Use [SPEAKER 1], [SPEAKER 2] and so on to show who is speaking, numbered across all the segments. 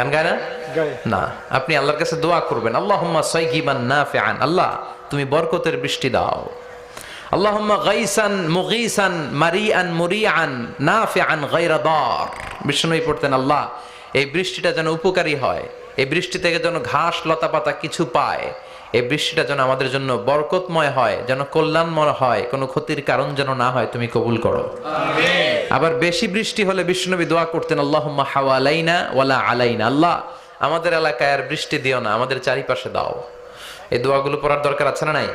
[SPEAKER 1] গান গায় না? না। আপনি আল্লাহর কাছে দোয়া করবেন। আল্লাহ নাফিআন। আল্লাহ তুমি বরকতের বৃষ্টি দাও। আল্লাহুম্মা গাইসান মুগীসান গায়রা দার। বিষ্ণুই পড়তেন আল্লাহ। এই বৃষ্টিটা যেন উপকারী হয়। এই বৃষ্টি থেকে যেন ঘাস লতা পাতা কিছু পায়। এই বৃষ্টিটা যেন আমাদের জন্য বরকতময় হয় যেন কল্যাণময় হয় কোনো ক্ষতির কারণ যেন না হয় তুমি কবুল করো। আবার বেশি বৃষ্টি হলে বিষ্ণুনবী দোয়া করতেন আল্লাহুম্মা হাওয়ালাইনা ওয়ালা আলাইনা। আল্লাহ আমাদের এলাকায় আর বৃষ্টি দিও না আমাদের চারিপাশে দাও। এই দোয়াগুলো পড়ার দরকার আছে না নাই?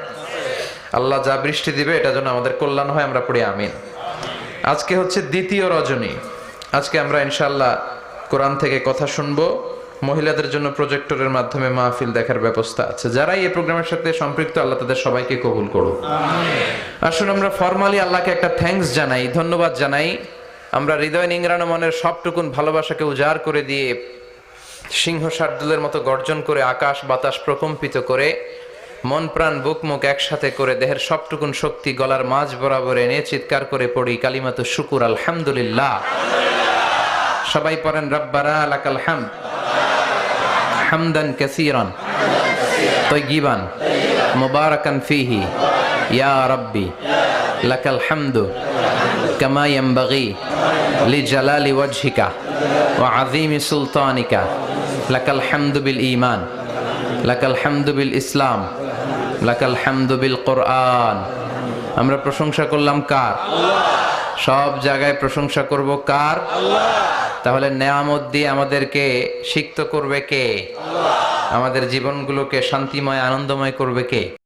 [SPEAKER 1] আল্লাহ যা বৃষ্টি দিবে এটা যেন আমাদের কল্যাণ হয় আমরা পড়ি আমিন। আজকে হচ্ছে দ্বিতীয় রজনী। আজকে আমরা ইনশাল্লাহ কোরআন থেকে কথা শুনব। মহিলাদের জন্য প্রজেক্টরের মাধ্যমে মাহফিল দেখার ব্যবস্থা আছে। যারাই এই প্রোগ্রামের সাথে সম্পৃক্ত আল্লাহ তাদের সবাইকে কবুল করুক। আসুন আমরা ফর্মালি আল্লাহকে একটা থ্যাঙ্কস জানাই ধন্যবাদ জানাই। আমরা হৃদয় নিংরানো মনের সবটুকুন ভালোবাসাকে উজাড় করে দিয়ে সিংহ শার্দুলের মতো গর্জন করে আকাশ বাতাস প্রকম্পিত করে মন প্রাণ বুক মুখ একসাথে করে দেহের সবটুকুন শক্তি গলার মাঝ বরাবর এনে চিৎকার করে পড়ি কালিমাতো শুকুর আলহামদুলিল্লাহ। সবাই পড়েন রব্বারা লাকাল হামদ। হামদান কাসীরান তৈগিবান মুবারাকান ফিহি, ইয়া রাব্বি, লাকাল হামদু কামা ইয়ানবাগি লিজালালি ওয়াজহিকা ওয়া আযীমি সুলতানিকা, লাকাল হামদু বিল ঈমান, লাকাল হামদু বিল ইসলাম, লাকাল হামদু বিল কোরআন। আমরা প্রশংসা করলাম কার? সব জায়গায় প্রশংসা করব কার? তাহলে নেয়ামত দিয়ে আমাদেরকে সিক্ত করবে কে? আমাদের জীবনগুলোকে শান্তিময় আনন্দময় করবে কে?